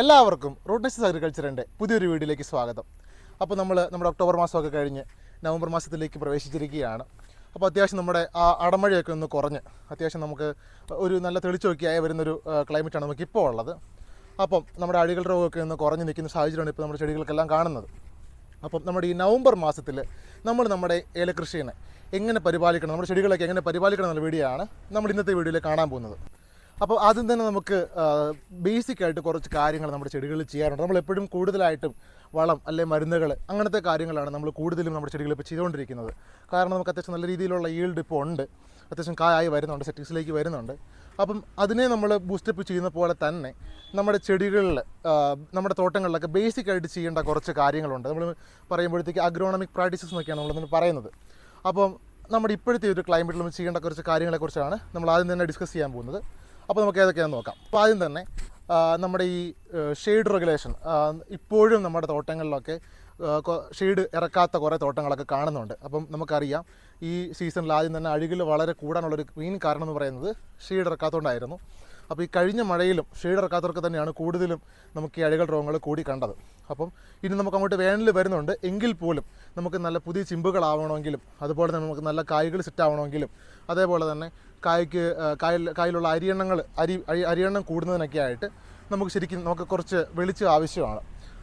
എല്ലാവർക്കും റൂട്ട്നെസ് അഗ്രികൾച്ചറിന്റെ പുതിയൊരു വീഡിയോയിലേക്ക് സ്വാഗതം. അപ്പോൾ നമ്മൾ നമ്മുടെ ഒക്ടോബർ മാസമൊക്കെ കഴിഞ്ഞ് നവംബർ മാസത്തിലേക്ക് പ്രവേശിച്ചിരിക്കുകയാണ്. അപ്പോൾ അത്യാവശ്യം നമ്മുടെ ആ അടമഴയൊക്കെ ഒന്ന് കുറഞ്ഞ് അത്യാവശ്യം നമുക്ക് ഒരു നല്ല തെളിച്ചൊക്കെയായി വരുന്നൊരു ക്ലൈമറ്റാണ് നമുക്ക് ഇപ്പോൾ ഉള്ളത്. അപ്പം നമ്മുടെ അഴികൾ രോഗമൊക്കെ ഒന്ന് കുറഞ്ഞ് നിൽക്കുന്ന സാഹചര്യമാണ് ഇപ്പോൾ നമ്മുടെ ചെടികൾക്കെല്ലാം കാണുന്നത്. അപ്പം നമ്മുടെ ഈ നവംബർ മാസത്തിൽ നമ്മൾ നമ്മുടെ ഏലകൃഷിയെ എങ്ങനെ പരിപാലിക്കണം നമ്മുടെ ചെടികളൊക്കെ എങ്ങനെ പരിപാലിക്കണം എന്നുള്ള വീഡിയോ ആണ് നമ്മൾ ഇന്നത്തെ വീഡിയോയിൽ കാണാൻ പോകുന്നത്. അപ്പോൾ ആദ്യം തന്നെ നമുക്ക് ബേസിക് ആയിട്ട് കുറച്ച് കാര്യങ്ങൾ നമ്മുടെ ചെടികളിൽ ചെയ്യാറുണ്ട്. നമ്മൾ എപ്പോഴും കൂടുതലായിട്ടും വളം അല്ലെ മരുന്നുകൾ അങ്ങനത്തെ കാര്യങ്ങളാണ് നമ്മൾ കൂടുതലും നമ്മുടെ ചെടികൾ ഇപ്പോൾ ചെയ്തുകൊണ്ടിരിക്കുന്നത്. കാരണം നമുക്ക് അത്യാവശ്യം നല്ല രീതിയിലുള്ള ഈൽഡ് ഇപ്പോൾ ഉണ്ട്. അത്യാവശ്യം കായായി വരുന്നുണ്ട് സെറ്റിങ്സിലേക്ക് വരുന്നുണ്ട്. അപ്പം അതിനെ നമ്മൾ ബൂസ്റ്റപ്പ് ചെയ്യുന്ന പോലെ തന്നെ നമ്മുടെ ചെടികളിൽ നമ്മുടെ തോട്ടങ്ങളിലൊക്കെ ബേസിക് ആയിട്ട് ചെയ്യേണ്ട കുറച്ച് കാര്യങ്ങളുണ്ട്. നമ്മൾ പറയുമ്പോഴത്തേക്ക് അഗ്രോണമിക് പ്രാക്ടീസസ് എന്നൊക്കെയാണ് നമ്മൾ പറയുന്നത്. അപ്പം നമ്മുടെ ഇപ്പോഴത്തെ ഒരു ക്ലൈമറ്റിൽ നമ്മൾ ചെയ്യേണ്ട കുറച്ച് കാര്യങ്ങളെക്കുറിച്ചാണ് നമ്മൾ ആദ്യം തന്നെ ഡിസ്കസ് ചെയ്യാൻ പോകുന്നത്. അപ്പോൾ നമുക്ക് ഏതൊക്കെയാണെന്ന് നോക്കാം. അപ്പോൾ ആദ്യം തന്നെ നമ്മുടെ ഈ ഷെയ്ഡ് റെഗുലേഷൻ ഇപ്പോഴും നമ്മുടെ തോട്ടങ്ങളിലൊക്കെ ഷെയ്ഡ് ഇറക്കാത്ത കുറേ തോട്ടങ്ങളൊക്കെ കാണുന്നുണ്ട്. അപ്പം നമുക്കറിയാം ഈ സീസണിൽ ആദ്യം തന്നെ അഴുകിൽ വളരെ കൂടാനുള്ളൊരു മെയിൻ കാരണം എന്ന് പറയുന്നത് ഷീഡ് ഇറക്കാത്തതുകൊണ്ടായിരുന്നു. അപ്പോൾ ഈ കഴിഞ്ഞ മഴയിലും ഷെയ്ഡ് ഇറക്കാത്തവർക്ക് തന്നെയാണ് കൂടുതലും നമുക്ക് ഈ അഴുകൽ രോഗങ്ങൾ കൂടി കണ്ടത്. അപ്പം ഇനി നമുക്ക് അങ്ങോട്ട് വേനൽ വരുന്നുണ്ട്. എങ്കിൽ പോലും നമുക്ക് നല്ല പുതിയ ചിമ്പുകളാവണമെങ്കിലും അതുപോലെ തന്നെ നമുക്ക് നല്ല കായ്കൾ സെറ്റാവണമെങ്കിലും അതേപോലെ തന്നെ കായ്ക്ക് കായൽ കായലുള്ള അരിയെണ്ണങ്ങൾ അരി അരി- അരിയെണ്ണം കൂടുന്നതിനൊക്കെ ആയിട്ട് നമുക്ക് ശരിക്കും നമുക്ക് കുറച്ച് വെളിച്ചം ആവശ്യമാണ്.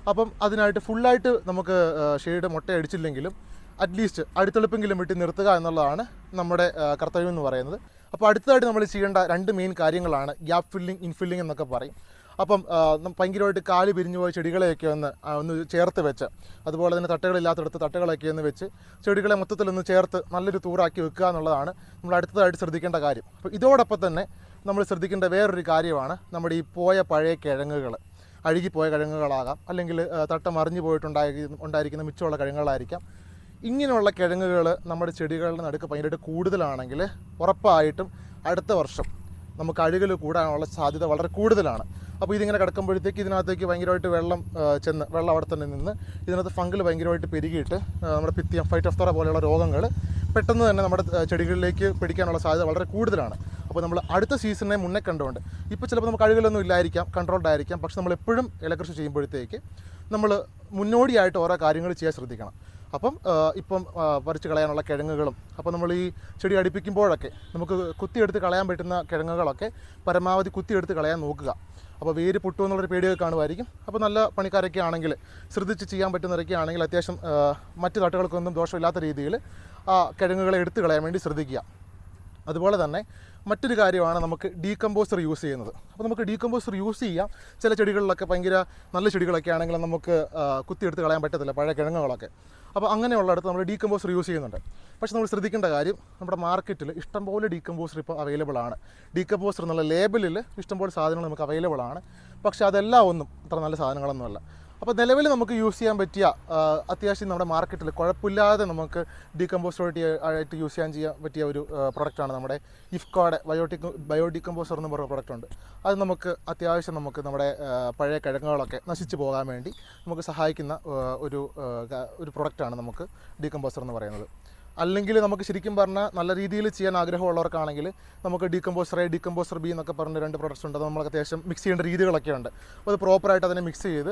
അപ്പം അതിനായിട്ട് ഫുള്ളായിട്ട് നമുക്ക് ഷെയ്ഡ് മുട്ട അടിച്ചില്ലെങ്കിലും അറ്റ്ലീസ്റ്റ് അടുത്തെളുപ്പെങ്കിലും വിട്ടി നിർത്തുക എന്നുള്ളതാണ് നമ്മുടെ കർത്തവ്യം എന്ന് പറയുന്നത്. അപ്പോൾ അടുത്തതായിട്ട് നമ്മൾ ചെയ്യേണ്ട രണ്ട് മെയിൻ കാര്യങ്ങളാണ് ഗ്യാപ്പ് ഫില്ലിംഗ് ഇൻഫില്ലിംഗ് എന്നൊക്കെ പറയും. അപ്പം ഭയങ്കരമായിട്ട് കാൽ പിരിഞ്ഞു പോയ ചെടികളെയൊക്കെ ഒന്ന് ഒന്ന് ചേർത്ത് വെച്ച് അതുപോലെ തന്നെ തട്ടകളില്ലാത്തടത്ത് തട്ടുകളൊക്കെ ഒന്ന് വെച്ച് ചെടികളെ മൊത്തത്തിലൊന്ന് ചേർത്ത് നല്ലൊരു തൂറാക്കി വെക്കുക എന്നുള്ളതാണ് നമ്മൾ അടുത്തതായിട്ട് ശ്രദ്ധിക്കേണ്ട കാര്യം. അപ്പോൾ ഇതോടൊപ്പം തന്നെ നമ്മൾ ശ്രദ്ധിക്കേണ്ട വേറൊരു കാര്യമാണ് നമ്മുടെ ഈ പോയ പഴയ കിഴങ്ങുകൾ അഴുകിപ്പോയ കിഴങ്ങുകളാകാം അല്ലെങ്കിൽ തട്ടം മറിഞ്ഞു പോയിട്ടുണ്ടായി ഉണ്ടായിരിക്കുന്ന മിച്ചമുള്ള കിഴങ്ങുകളായിരിക്കാം. ഇങ്ങനെയുള്ള കിഴങ്ങുകൾ നമ്മുടെ ചെടികളുടെ നടുക്ക് ഭയങ്കരമായിട്ട് കൂടുതലാണെങ്കിൽ ഉറപ്പായിട്ടും അടുത്ത വർഷം നമുക്ക് അഴുകൽ കൂടാനുള്ള സാധ്യത വളരെ കൂടുതലാണ്. അപ്പോൾ ഇതിങ്ങനെ കിടക്കുമ്പോഴത്തേക്ക് ഇതിനകത്തേക്ക് ഭയങ്കരമായിട്ട് വെള്ളം ചെന്ന് വെള്ളം അവിടെ തന്നെ നിന്ന് ഇതിനകത്ത് ഫംഗിൽ ഭയങ്കരമായിട്ട് പെരുകിയിട്ട് നമ്മുടെ പിത്തിയം ഫൈറ്റോഫ്തറ പോലെയുള്ള രോഗങ്ങൾ പെട്ടെന്ന് തന്നെ നമ്മുടെ ചെടികളിലേക്ക് പിടിക്കാനുള്ള സാധ്യത വളരെ കൂടുതലാണ്. അപ്പോൾ നമ്മൾ അടുത്ത സീസണിനെ മുന്നേ കണ്ടുകൊണ്ട് ഇപ്പോൾ ചിലപ്പോൾ നമുക്ക് അഴുകലൊന്നും ഇല്ലായിരിക്കാം കൺട്രോൾഡ് ആയിരിക്കാം. പക്ഷെ നമ്മൾ എപ്പോഴും ഇലകൃഷി ചെയ്യുമ്പോഴത്തേക്ക് നമ്മൾ മുന്നോടിയായിട്ട് ഓരോ കാര്യങ്ങൾ ചെയ്യാൻ ശ്രദ്ധിക്കണം. അപ്പം ഇപ്പം പറിച്ച് കളയാനുള്ള കിഴങ്ങുകളും അപ്പോൾ നമ്മൾ ഈ ചെടി അടുപ്പിക്കുമ്പോഴൊക്കെ നമുക്ക് കുത്തിയെടുത്ത് കളയാൻ പറ്റുന്ന കിഴങ്ങുകളൊക്കെ പരമാവധി കുത്തിയെടുത്ത് കളയാൻ നോക്കുക. അപ്പോൾ വേര് പൊട്ടു എന്നുള്ളൊരു പേടിയൊക്കെ കാണുമായിരിക്കും. അപ്പോൾ നല്ല പണിക്കാരൊക്കെ ആണെങ്കിൽ ശ്രദ്ധിച്ച് ചെയ്യാൻ പറ്റുന്നവരൊക്കെ ആണെങ്കിൽ അത്യാവശ്യം മറ്റ് തട്ടുകൾക്കൊന്നും ദോഷമില്ലാത്ത രീതിയിൽ ആ കിഴങ്ങുകളെ എടുത്ത് കളയാൻ വേണ്ടി ശ്രദ്ധിക്കുക. അതുപോലെ തന്നെ മറ്റൊരു കാര്യമാണ് നമുക്ക് ഡീകമ്പോസർ യൂസ് ചെയ്യുന്നത്. അപ്പോൾ നമുക്ക് ഡീകമ്പോസർ യൂസ് ചെയ്യാം. ചില ചെടികളിലൊക്കെ ഭയങ്കര നല്ല ചെടികളൊക്കെ ആണെങ്കിൽ നമുക്ക് കുത്തിയെടുത്ത് കളയാൻ പറ്റത്തില്ല പഴയ കിഴങ്ങുകളൊക്കെ. അപ്പോൾ അങ്ങനെയുള്ളടത്ത് നമ്മൾ ഡീകമ്പോസർ യൂസ് ചെയ്യുന്നുണ്ട്. പക്ഷേ നമ്മൾ ശ്രദ്ധിക്കേണ്ട കാര്യം നമ്മുടെ മാർക്കറ്റിൽ ഇഷ്ടംപോലെ ഡീകമ്പോസർ ഇപ്പോൾ അവൈലബിൾ ആണ്. ഡീകമ്പോസർ എന്നുള്ള ലേബലിൽ ഇഷ്ടംപോലെ സാധനങ്ങൾ നമുക്ക് അവൈലബിൾ ആണ്. പക്ഷേ അതെല്ലാം ഒന്നും അത്ര നല്ല സാധനങ്ങളൊന്നുമല്ല. അപ്പോൾ നിലവിൽ നമുക്ക് യൂസ് ചെയ്യാൻ പറ്റിയ അത്യാവശ്യം നമ്മുടെ മാർക്കറ്റിൽ കുഴപ്പമില്ലാതെ നമുക്ക് ഡീകമ്പോസ്റ്റോറിറ്റി ആയിട്ട് യൂസ് ചെയ്യാൻ ചെയ്യാൻ പറ്റിയ ഒരു പ്രൊഡക്റ്റാണ് നമ്മുടെ ഇഫ്കോയുടെ ബയോട്ടിക് ബയോ ഡീകമ്പോസർ എന്ന് പറയുന്ന പ്രൊഡക്റ്റ് ഉണ്ട് അത് നമുക്ക് അത്യാവശ്യം നമുക്ക് നമ്മുടെ പഴയ കിഴങ്ങുകളൊക്കെ നശിച്ചു പോകാൻ വേണ്ടി നമുക്ക് സഹായിക്കുന്ന ഒരു ഒരു പ്രൊഡക്റ്റാണ് നമുക്ക് ഡീകമ്പോസർ എന്ന് പറയുന്നത്. അല്ലെങ്കിൽ നമുക്ക് ശരിക്കും പറഞ്ഞാൽ നല്ല രീതിയിൽ ചെയ്യാൻ ആഗ്രഹമുള്ളവർക്കാണെങ്കിൽ നമുക്ക് ഡീകമ്പോസർ എ ഡീകമ്പോസർ ബി എന്നൊക്കെ പറഞ്ഞ രണ്ട് പ്രൊഡക്ട്സ് ഉണ്ട്. നമ്മൾ അത്യാവശ്യം മിക്സ് ചെയ്യേണ്ട രീതികളൊക്കെ ഉണ്ട്. അത് പ്രോപ്പറായിട്ട് അതിനെ മിക്സ് ചെയ്ത്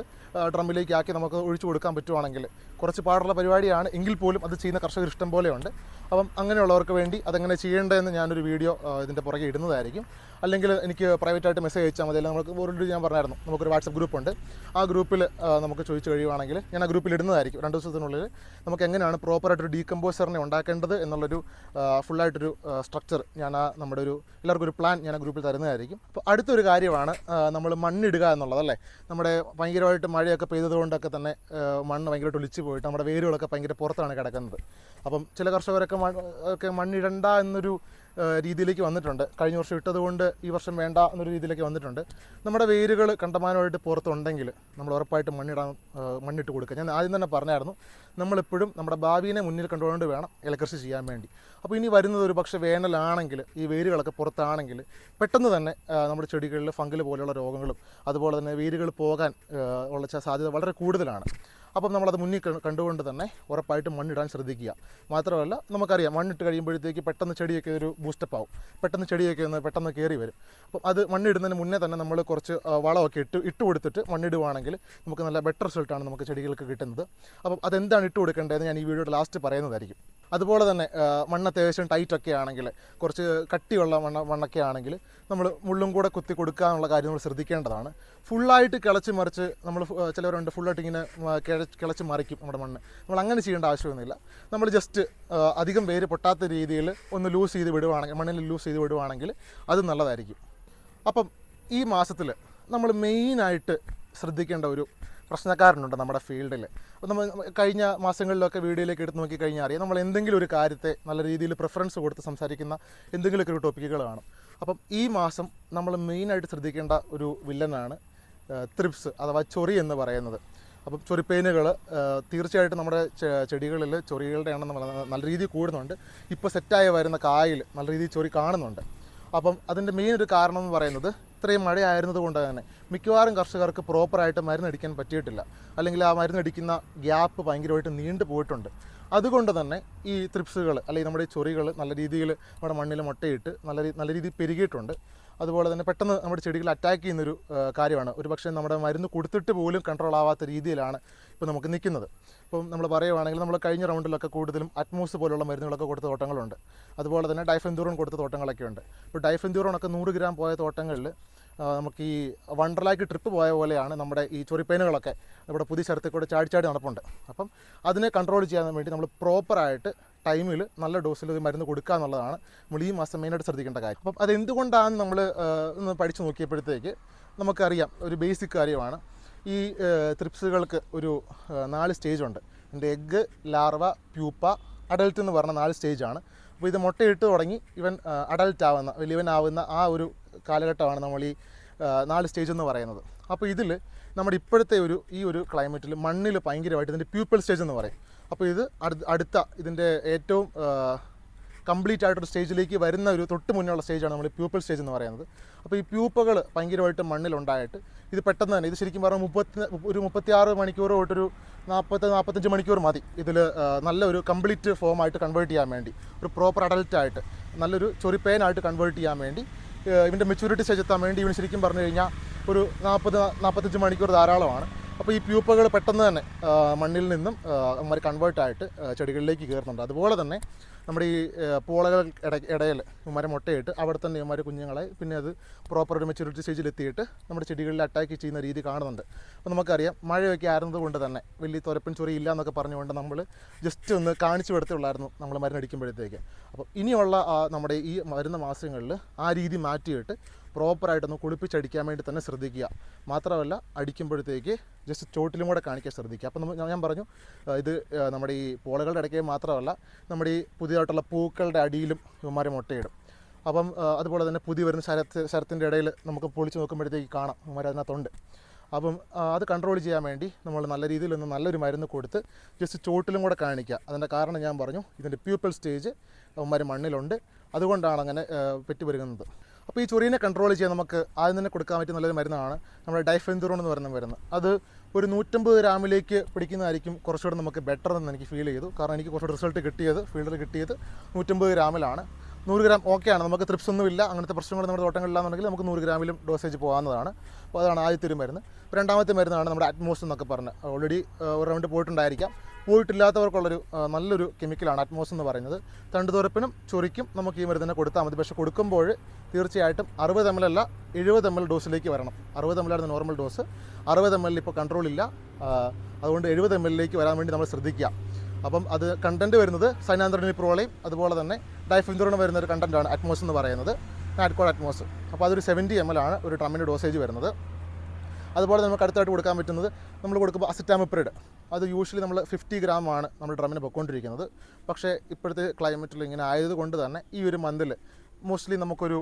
ഡ്രമ്മിലേക്ക് ആക്കി നമുക്ക് ഒഴിച്ചു കൊടുക്കാൻ പറ്റുവാണെങ്കിൽ കുറച്ച് പാടുള്ള പരിപാടിയാണ് എങ്കിൽ പോലും അത് ചെയ്യുന്ന കർഷകർ ഇഷ്ടം പോലെയുണ്ട് അപ്പം അങ്ങനെയുള്ളവർക്ക് വേണ്ടി അതെങ്ങനെ ചെയ്യേണ്ടതെന്ന് ഞാനൊരു വീഡിയോ ഇതിന്റെ പുറകെ ഇടുന്നതായിരിക്കും. അല്ലെങ്കിൽ എനിക്ക് പ്രൈവറ്റായിട്ട് മെസ്സേജ് അയച്ചാൽ മതി. അല്ലെങ്കിൽ നമുക്ക് ഒരു ഞാൻ പറഞ്ഞായിരുന്നു നമുക്കൊരു വാട്സപ്പ് ഗ്രൂപ്പുണ്ട്. ആ ഗ്രൂപ്പിൽ നമുക്ക് ചോദിച്ചു കഴിയുവാണെങ്കിൽ ഞാൻ ആ ഗ്രൂപ്പിൽ ഇടുന്നതായിരിക്കും. രണ്ട് ദിവസത്തിനുള്ളിൽ നമുക്ക് എങ്ങനെയാണ് പ്രോപ്പറായിട്ടൊരു ഡീകമ്പോസറിനെ ഉണ്ടാക്കേണ്ടത് എന്നുള്ളൊരു ഫുള്ളായിട്ടൊരു സ്ട്രക്ചർ ഞാൻ ആ നമ്മുടെ ഒരു എല്ലാവർക്കും ഒരു പ്ലാൻ ഞാൻ ആ ഗ്രൂപ്പിൽ തരുന്നതായിരിക്കും. അപ്പോൾ അടുത്തൊരു കാര്യമാണ് നമ്മൾ മണ്ണിടുക എന്നുള്ളത് അല്ലേ? നമ്മുടെ ഭയങ്കരമായിട്ട് മഴയൊക്കെ പെയ്തതുകൊണ്ടൊക്കെ തന്നെ മണ്ണ് ഭയങ്കരമായിട്ട് ഒലിച്ചു പോയിട്ട് നമ്മുടെ വേരുകളൊക്കെ ഭയങ്കര പുറത്താണ് കിടക്കുന്നത്. അപ്പം ചില കർഷകരൊക്കെ ഒക്കെ മണ്ണിടണ്ട എന്നൊരു രീതിയിലേക്ക് വന്നിട്ടുണ്ട്. കഴിഞ്ഞ വർഷം ഇട്ടതുകൊണ്ട് ഈ വർഷം വേണ്ട എന്നൊരു രീതിയിലേക്ക് വന്നിട്ടുണ്ട്. നമ്മുടെ വേരുകൾ കണ്ടമാനമായിട്ട് പുറത്തുണ്ടെങ്കിൽ നമ്മൾ ഉറപ്പായിട്ട് മണ്ണിടാൻ മണ്ണിട്ട് കൊടുക്കുക. ഞാൻ ആദ്യം തന്നെ പറഞ്ഞായിരുന്നു നമ്മളെപ്പോഴും നമ്മുടെ ഭാവിയെ മുന്നിൽ കണ്ടുകൊണ്ട് വേണം ഇലക്കൃഷി ചെയ്യാൻ വേണ്ടി. അപ്പോൾ ഇനി വരുന്നത് ഒരു പക്ഷേ വേനലാണെങ്കിൽ ഈ വേരുകളൊക്കെ പുറത്താണെങ്കിൽ പെട്ടെന്ന് തന്നെ നമ്മുടെ ചെടികളിൽ ഫംഗൽ പോലെയുള്ള രോഗങ്ങളും അതുപോലെ തന്നെ വേരുകൾ പോകാൻ ഉള്ള സാധ്യത വളരെ കൂടുതലാണ്. അപ്പം നമ്മളത് മുന്നിൽ കണ്ടുകൊണ്ട് തന്നെ ഉറപ്പായിട്ടും മണ്ണിടാൻ ശ്രദ്ധിക്കുക. മാത്രമല്ല നമുക്കറിയാം മണ്ണിട്ട് കഴിയുമ്പോഴത്തേക്ക് പെട്ടെന്ന് ചെടിയൊക്കെ ഒരു ബൂസ്റ്റപ്പ് ആവും. പെട്ടെന്ന് ചെടിയൊക്കെ ഒന്ന് പെട്ടെന്ന് കയറി വരും. അപ്പം അത് മണ്ണിടുന്നതിന് മുന്നേ തന്നെ നമ്മൾ കുറച്ച് വളമൊക്കെ ഇട്ട് ഇട്ട് കൊടുത്തിട്ട് മണ്ണിടുവാണെങ്കിൽ നമുക്ക് നല്ല ബെറ്റർ റിസൾട്ടാണ് നമുക്ക് ചെടികൾക്ക് കിട്ടുന്നത്. അപ്പം അതെന്താണ് ഇട്ട് കൊടുക്കേണ്ടതെന്ന് ഞാൻ ഈ വീഡിയോയുടെ ലാസ്റ്റ് പറയുന്നതായിരിക്കും. അതുപോലെ തന്നെ മണ്ണ് അത്യാവശ്യം ടൈറ്റൊക്കെ ആണെങ്കിൽ കുറച്ച് കട്ടിയുള്ള മണ്ണ മണ്ണൊക്കെ ആണെങ്കിൽ നമ്മൾ മുള്ളും കൂടെ കുത്തി കൊടുക്കുക എന്നുള്ള കാര്യം നമ്മൾ ശ്രദ്ധിക്കേണ്ടതാണ്. ഫുള്ളായിട്ട് കിളച്ച് മറിച്ച് നമ്മൾ ചിലവരുണ്ട് ഫുള്ളായിട്ട് ഇങ്ങനെ കിളച്ച് മറിക്കും നമ്മുടെ മണ്ണ്. നമ്മൾ അങ്ങനെ ചെയ്യേണ്ട ആവശ്യമൊന്നുമില്ല. നമ്മൾ ജസ്റ്റ് അധികം വേര് പൊട്ടാത്ത രീതിയിൽ ഒന്ന് ലൂസ് ചെയ്ത് വിടുവാണെങ്കിൽ മണ്ണിൽ ലൂസ് ചെയ്ത് വിടുവാണെങ്കിൽ അത് നല്ലതായിരിക്കും. അപ്പം ഈ മാസത്തിൽ നമ്മൾ മെയിനായിട്ട് ശ്രദ്ധിക്കേണ്ട ഒരു പ്രശ്നക്കാരനുണ്ട് നമ്മുടെ ഫീൽഡിൽ അപ്പോൾ നമ്മൾ കഴിഞ്ഞ മാസങ്ങളിലൊക്കെ വീഡിയോയിലേക്ക് എടുത്ത് നോക്കി കഴിഞ്ഞാൽ അറിയാം നമ്മൾ എന്തെങ്കിലും ഒരു കാര്യത്തെ നല്ല രീതിയിൽ പ്രിഫറൻസ് കൊടുത്ത് സംസാരിക്കുന്ന എന്തെങ്കിലുമൊക്കെ ഒരു ടോപ്പിക്കുകൾ കാണും. അപ്പം ഈ മാസം നമ്മൾ മെയിനായിട്ട് ശ്രദ്ധിക്കേണ്ട ഒരു വില്ലനാണ് ത്രിപ്സ് അഥവാ ചൊറി എന്ന് പറയുന്നത്. അപ്പം ചൊറിപ്പേനുകൾ തീർച്ചയായിട്ടും നമ്മുടെ ചെടികളിൽ ചൊറികളുടെ എണ്ണം നല്ല രീതിയിൽ കൂടുന്നുണ്ട്. ഇപ്പോൾ സെറ്റായി വരുന്ന കായിൽ നല്ല രീതിയിൽ ചൊറി കാണുന്നുണ്ട്. അപ്പം അതിന്റെ മെയിൻ ഒരു കാരണം എന്ന് പറയുന്നത് ഇത്രയും മഴയായിരുന്നത് കൊണ്ട് തന്നെ മിക്കവാറും കർഷകർക്ക് പ്രോപ്പറായിട്ട് മരുന്നടിക്കാൻ പറ്റിയിട്ടില്ല. അല്ലെങ്കിൽ ആ മരുന്നടിക്കുന്ന ഗ്യാപ്പ് ഭയങ്കരമായിട്ട് നീണ്ടു പോയിട്ടുണ്ട്. അതുകൊണ്ട് തന്നെ ഈ ത്രിപ്സുകൾ അല്ലെങ്കിൽ നമ്മുടെ ചൊറികൾ നല്ല രീതിയിൽ നമ്മുടെ മണ്ണിൽ മുട്ടയിട്ട് നല്ല നല്ല രീതിയിൽ പെരുകിയിട്ടുണ്ട്. അതുപോലെ തന്നെ പെട്ടെന്ന് നമ്മുടെ ചെടികൾ അറ്റാക്ക് ചെയ്യുന്നൊരു കാര്യമാണ്. ഒരു പക്ഷേ നമ്മുടെ മരുന്ന് കൊടുത്തിട്ട് പോലും കൺട്രോൾ ആവാത്ത രീതിയിലാണ് ഇപ്പോൾ നമുക്ക് നിൽക്കുന്നത്. ഇപ്പം നമ്മൾ പറയുവാണെങ്കിൽ നമ്മൾ കഴിഞ്ഞ റൗണ്ടിലൊക്കെ കൂടുതലും അറ്റ്മോസ് പോലുള്ള മരുന്നുകളൊക്കെ കൊടുത്ത തോട്ടങ്ങളുണ്ട്. അതുപോലെ തന്നെ ഡൈഫെന്തൂറോൺ കൊടുത്ത തോട്ടങ്ങളൊക്കെ ഉണ്ട് ഇപ്പോൾ ഡൈഫെന്തൂറോൺ ഒക്കെ നൂറ് ഗ്രാം പോയ തോട്ടങ്ങളിൽ നമുക്ക് ഈ വണ്ടർലാക്ക് ട്രിപ്പ് പോയ പോലെയാണ് നമ്മുടെ ഈ ചൊറിപ്പേനുകളൊക്കെ നമ്മുടെ പുതിയ ശരത്തിൽ കൂടെ ചാടി ചാടി നടപ്പുണ്ട്. അപ്പം അതിനെ കൺട്രോൾ ചെയ്യാൻ വേണ്ടി നമ്മൾ പ്രോപ്പറായിട്ട് ടൈമിൽ നല്ല ഡോസിൽ ഒരു മരുന്ന് കൊടുക്കുക എന്നുള്ളതാണ് നമ്മൾ ഈ മാസം മെയിനായിട്ട് ശ്രദ്ധിക്കേണ്ട കാര്യം. അപ്പം അതെന്തുകൊണ്ടാണ് നമ്മൾ ഒന്ന് പഠിച്ചു നോക്കിയപ്പോഴത്തേക്ക് നമുക്കറിയാം ഒരു ബേസിക് കാര്യമാണ്. ഈ ത്രിപ്സുകൾക്ക് ഒരു നാല് സ്റ്റേജ് ഉണ്ട്. എന്റെ എഗ്ഗ് ലാർവ പ്യൂപ്പ അഡൽട്ട് എന്ന് പറഞ്ഞ നാല് സ്റ്റേജാണ്. അപ്പോൾ ഇത് മുട്ടയിട്ട് തുടങ്ങി ഇവൻ അഡൽട്ട് ആവുന്ന വലിയവനാവുന്ന ആ ഒരു കാലഘട്ടമാണ് നമ്മൾ ഈ നാല് സ്റ്റേജ് എന്ന് പറയുന്നത്. അപ്പോൾ ഇതിൽ നമ്മുടെ ഇപ്പോഴത്തെ ഒരു ഈ ഒരു ക്ലൈമറ്റിൽ മണ്ണിൽ ഭയങ്കരമായിട്ട് ഇതിന്റെ പ്യൂപ്പൽ സ്റ്റേജ് എന്ന് പറയും. അപ്പോൾ ഇത് അടുത്ത ഇതിന്റെ ഏറ്റവും കംപ്ലീറ്റ് ആയിട്ടൊരു സ്റ്റേജിലേക്ക് വരുന്ന ഒരു തൊട്ട് മുന്നുള്ള സ്റ്റേജാണ് നമ്മൾ പ്യൂപ്പൽ സ്റ്റേജ് എന്ന് പറയുന്നത്. അപ്പോൾ ഈ പ്യൂപ്പകൾ ഭയങ്കരമായിട്ട് മണ്ണിലുണ്ടായിട്ട് ഇത് പെട്ടെന്ന് തന്നെ ഇത് ശരിക്കും പറഞ്ഞാൽ മുപ്പത്തി ഒരു മുപ്പത്തിയാറ് മണിക്കൂർ തൊട്ടൊരു നാൽപ്പത്തി നാൽപ്പത്തഞ്ച് മണിക്കൂർ മതി ഇതിൽ നല്ലൊരു കംപ്ലീറ്റ് ഫോം ആയിട്ട് കൺവേർട്ട് ചെയ്യാൻ വേണ്ടി ഒരു പ്രോപ്പർ അഡൽട്ടായിട്ട് നല്ലൊരു ചൊറിപ്പേനായിട്ട് കൺവേർട്ട് ചെയ്യാൻ വേണ്ടി ഇവന്റെ മെച്യൂരിറ്റി സ്റ്റേജ് എത്താൻ വേണ്ടി ഇവന് ശരിക്കും പറഞ്ഞു കഴിഞ്ഞാൽ ഒരു നാൽപ്പത് നാൽപ്പത്തഞ്ച് മണിക്കൂർ ധാരാളമാണ്. അപ്പോൾ ഈ പ്യൂപ്പകൾ പെട്ടെന്ന് തന്നെ മണ്ണിൽ നിന്നും അവന്മാർ കൺവേർട്ടായിട്ട് ചെടികളിലേക്ക് കയറുന്നുണ്ട്. അതുപോലെ തന്നെ നമ്മുടെ ഈ പൂളകൾ ഇട ഇടയിൽ ഇവന്മാരെ മുട്ടയിട്ട് അവിടെ തന്നെ ഇവന്മാർ കുഞ്ഞുങ്ങളെ പിന്നെ അത് പ്രോപ്പർ ഒരു മെച്യൂരിറ്റി സ്റ്റേജിൽ എത്തിയിട്ട് നമ്മുടെ ചെടികളിൽ അറ്റാക്ക് ചെയ്യുന്ന രീതി കാണുന്നുണ്ട്. അപ്പോൾ നമുക്കറിയാം മഴയൊക്കെ ആയിരുന്നത് കൊണ്ട് തന്നെ വലിയ തുരപ്പൻ ചൊറി ഇല്ല എന്നൊക്കെ പറഞ്ഞുകൊണ്ട് നമ്മൾ ജസ്റ്റ് ഒന്ന് കാണിച്ചു കൊടുത്തുള്ളായിരുന്നു നമ്മൾ മരുന്നടിക്കുമ്പോഴത്തേക്ക്. അപ്പോൾ ഇനിയുള്ള നമ്മുടെ ഈ വരുന്ന മാസങ്ങളിൽ ആ രീതി മാറ്റിയിട്ട് പ്രോപ്പറായിട്ടൊന്ന് കുളിപ്പിച്ചടിക്കാൻ വേണ്ടി തന്നെ ശ്രദ്ധിക്കുക. മാത്രമല്ല അടിക്കുമ്പോഴത്തേക്ക് ജസ്റ്റ് ചോട്ടിലും കൂടെ കാണിക്കാൻ ശ്രദ്ധിക്കുക. അപ്പം ഞാൻ പറഞ്ഞു ഇത് നമ്മുടെ ഈ പോളകളുടെ ഇടയ്ക്ക് മാത്രമല്ല നമ്മുടെ ഈ പുതിയതായിട്ടുള്ള പൂക്കളുടെ അടിയിലും ഇവന്മാർ മുട്ടയിടും. അപ്പം അതുപോലെ തന്നെ പുതിയ വരുന്ന ശരത്ത് ശരത്തിന്റെ ഇടയിൽ നമുക്ക് പൊളിച്ച് നോക്കുമ്പോഴത്തേക്ക് കാണാം ഇവന്മാർ അതിനകത്തുണ്ട്. അപ്പം അത് കൺട്രോൾ ചെയ്യാൻ വേണ്ടി നമ്മൾ നല്ല രീതിയിൽ ഒന്ന് നല്ലൊരു മരുന്ന് കൊടുത്ത് ജസ്റ്റ് ചോട്ടിലും കൂടെ കാണിക്കുക. അതിന്റെ കാരണം ഞാൻ പറഞ്ഞു ഇതിന്റെ പ്യൂപ്പൽ സ്റ്റേജ് അവന്മാർ മണ്ണിലുണ്ട്. അതുകൊണ്ടാണ് അങ്ങനെ ആ, പെറ്റി വരുന്നത് അപ്പോൾ ഈ ചൊറിയനെ കൺട്രോൾ ചെയ്യാൻ നമുക്ക് ആദ്യം തന്നെ കൊടുക്കാൻ പറ്റിയ നല്ലൊരു മരുന്നാണ് നമ്മുടെ ഡൈഫെൻതുറോൺ എന്ന് പറയുന്ന മരുന്ന്. അത് ഒരു നൂറ്റമ്പത് ഗ്രാമിലേക്ക് പിടിക്കുന്നതായിരിക്കും കുറച്ചുകൂടെ നമുക്ക് ബെറ്റർ എന്ന് എനിക്ക് ഫീൽ ചെയ്തു. കാരണം എനിക്ക് കുറച്ചുകൂടെ റിസൾട്ട് കിട്ടിയത് ഫീൽഡിൽ കിട്ടിയത് നൂറ്റമ്പത് ഗ്രാമിലാണ്. നൂറ് ഗ്രാം ഓക്കെയാണ് നമുക്ക് ത്രിപ്സ് ഒന്നുമില്ല അങ്ങനത്തെ പ്രശ്നങ്ങൾ നമ്മുടെ തോട്ടങ്ങളിലാണെന്നുണ്ടെങ്കിൽ നമുക്ക് നൂറ് ഗ്രാമിലും ഡോസേജ് പോകാവുന്നതാണ്. അപ്പോൾ അതാണ് ആദ്യത്തെ ഒരു മരുന്ന്. രണ്ടാമത്തെ മരുന്നാണ് നമ്മുടെ അറ്റ്മോസ് എന്നൊക്കെ പറഞ്ഞ്. ഓൾറെഡി ഒരു റൗണ്ട് പോയിട്ടുണ്ടായിരിക്കാം. പോയിട്ടില്ലാത്തവർക്കുള്ളൊരു നല്ലൊരു കെമിക്കലാണ് അറ്റ്മോസ് എന്ന് പറയുന്നത്. തണ്ടുതുറപ്പിനും ചൊറിക്കും നമുക്ക് ഈ മരുന്നിനെ കൊടുത്താൽ മതി. പക്ഷേ കൊടുക്കുമ്പോൾ തീർച്ചയായിട്ടും അറുപത് എം എൽ അല്ല എഴുപത് എം എൽ ഡോസിലേക്ക് വരണം. അറുപത് എം എൽ ആയിരുന്നു നോർമൽ ഡോസ് അറുപത് എം എൽ ഇപ്പോൾ കൺട്രോൾ ഇല്ല. അതുകൊണ്ട് എഴുപത് എം എല്ലിലേക്ക് വരാൻ വേണ്ടി നമ്മൾ ശ്രദ്ധിക്കുക. അപ്പം അത് കണ്ടന്റ് വരുന്നത് സൈനാന്ത്രണി പ്രോളയും അതുപോലെ തന്നെ ഡൈഫിൻതുറണ് വരുന്ന ഒരു കണ്ടന്റാണ് അറ്റ്മോസ് എന്ന് പറയുന്നത്. നാറ്റ്കോഡ് അറ്റ്മോസ്. അപ്പോൾ അതൊരു സെവന്റി എം എൽ ആണ് ഒരു ഡ്രമ്മിന്റെ ഡോസേജ് വരുന്നത്. അതുപോലെ നമുക്ക് അടുത്തായിട്ട് കൊടുക്കാൻ പറ്റുന്നത് നമ്മൾ കൊടുക്കുമ്പോൾ അസിറ്റാമിപ്രിഡ്. അത് യൂഷ്വലി നമ്മൾ ഫിഫ്റ്റി ആണ് നമ്മൾ ഡ്രമ്മിന് പൊയ്ക്കൊണ്ടിരിക്കുന്നത്. പക്ഷേ ഇപ്പോഴത്തെ ക്ലൈമറ്റിൽ ഇങ്ങനെ ആയതുകൊണ്ട് തന്നെ ഈ ഒരു മന്തിൽ മോസ്റ്റ്ലി നമുക്കൊരു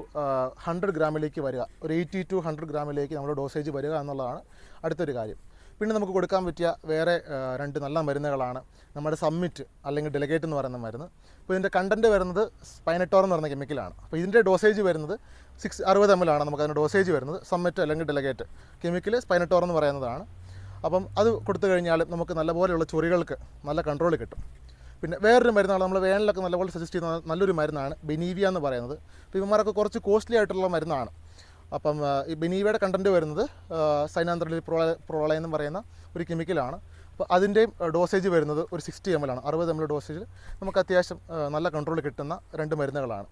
ഹൺഡ്രഡ് ഗ്രാമിലേക്ക് വരിക. ഒരു എയ്റ്റി ടു ഹൺഡ്രഡ് ഗ്രാമിലേക്ക് നമ്മൾ ഡോസേജ് വരിക എന്നുള്ളതാണ് അടുത്തൊരു കാര്യം. പിന്നെ നമുക്ക് കൊടുക്കാൻ പറ്റിയ വേറെ രണ്ട് നല്ല മരുന്നുകളാണ് നമ്മുടെ സമ്മിറ്റ് അല്ലെങ്കിൽ ഡെലഗേറ്റ് എന്ന് പറയുന്ന മരുന്ന്. അപ്പോൾ ഇതിന്റെ കണ്ടന്റ് വരുന്നത് സ്പൈനറ്റോർ എന്ന് പറയുന്ന കെമിക്കലാണ് അപ്പോൾ ഇതിന്റെ ഡോസേജ് വരുന്നത് സിക്സ് അറുപത് എം എൽ ആണ് നമുക്ക് അതിന്റെ ഡോസേജ് വരുന്നത്. സമ്മിറ്റ് അല്ലെങ്കിൽ ഡെലഗേറ്റ് കെമിക്കൽ സ്പൈനറ്റോർ എന്ന് പറയുന്നതാണ്. അപ്പം അത് കൊടുത്തു കഴിഞ്ഞാൽ നമുക്ക് നല്ലപോലെയുള്ള ചൊറികൾക്ക് നല്ല കൺട്രോൾ കിട്ടും. പിന്നെ വേറൊരു മരുന്നാണ് നമ്മൾ വേനലൊക്കെ നല്ലപോലെ സജസ്റ്റ് ചെയ്യുന്ന നല്ലൊരു മരുന്നാണ് ബെനീവിയ എന്ന് പറയുന്നത്. അപ്പോൾ ഇവന്മാരൊക്കെ കുറച്ച് കോസ്റ്റ്ലി ആയിട്ടുള്ള മരുന്നാണ്. അപ്പം ഈ ബിനീവയുടെ കണ്ടന്റ് വരുന്നത് സൈനാന്ത്രലി പ്രോള പ്രോള എന്ന് പറയുന്ന ഒരു കെമിക്കലാണ് അപ്പോൾ അതിന്റെയും ഡോസേജ് വരുന്നത് ഒരു സിക്സ്റ്റി എം എൽ ആണ്. അറുപത് എം എൽ ഡോസേജിൽ നമുക്ക് അത്യാവശ്യം നല്ല കൺട്രോൾ കിട്ടുന്ന രണ്ട് മരുന്നുകളാണ്.